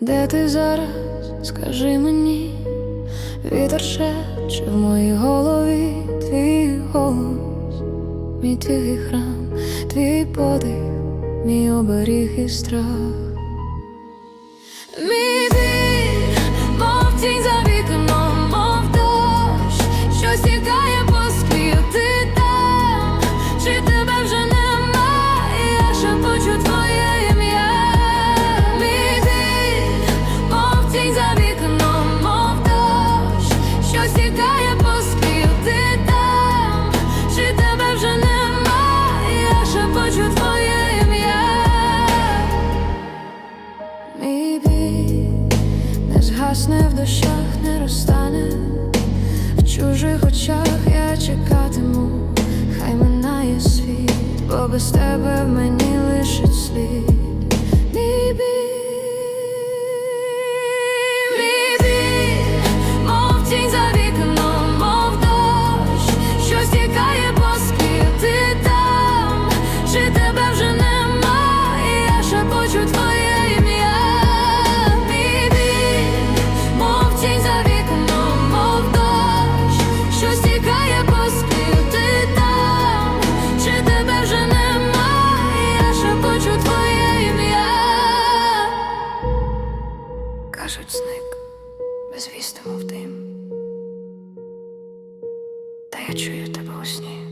Де ти зараз, скажи мені, вітер шепче в моїй голові. Твій голос, мій тихий храм, твій подих, мій оберіг і страх. Згасне в дощах, не розтане в чужих очах я чекатиму, хай минає світ, бо без тебе в мені лишить слід. Кажуть, зник, безвісти, мов дим. Та я чую тебе у сні.